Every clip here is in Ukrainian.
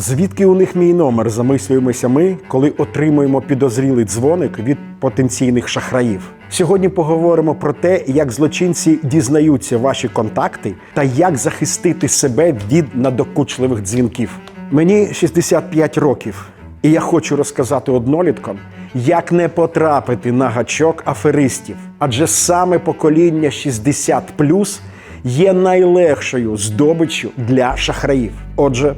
Звідки у них мій номер? Замислюємося ми, коли отримуємо підозрілий дзвоник від потенційних шахраїв. Сьогодні поговоримо про те, як злочинці дізнаються ваші контакти та як захистити себе від надокучливих дзвінків. Мені 65 років, і я хочу розказати одноліткам, як не потрапити на гачок аферистів. Адже саме покоління 60+, є найлегшою здобиччю для шахраїв. Отже,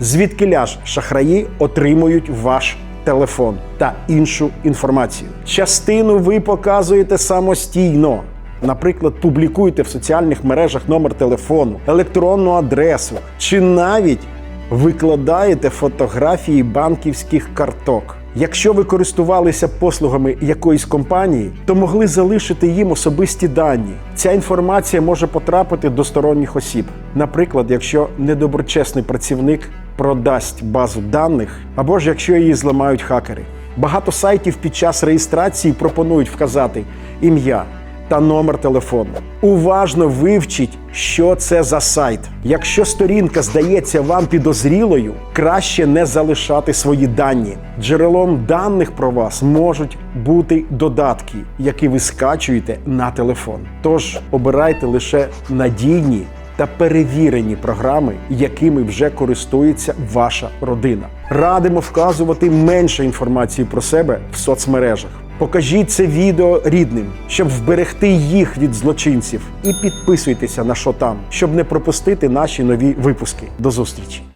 звідки ляж шахраї отримують ваш телефон та іншу інформацію. Частину ви показуєте самостійно. Наприклад, публікуєте в соціальних мережах номер телефону, електронну адресу чи навіть викладаєте фотографії банківських карток. Якщо ви користувалися послугами якоїсь компанії, то могли залишити їм особисті дані. Ця інформація може потрапити до сторонніх осіб. Наприклад, якщо недоброчесний працівник продасть базу даних, або ж якщо її зламають хакери. Багато сайтів під час реєстрації пропонують вказати ім'я та номер телефону. Уважно вивчіть, що це за сайт. Якщо сторінка здається вам підозрілою, краще не залишати свої дані. Джерелом даних про вас можуть бути додатки, які ви скачуєте на телефон. Тож обирайте лише надійні та перевірені програми, якими вже користується ваша родина. Радимо вказувати менше інформації про себе в соцмережах. Покажіть це відео рідним, щоб вберегти їх від злочинців. І підписуйтеся на що там, щоб не пропустити наші нові випуски. До зустрічі!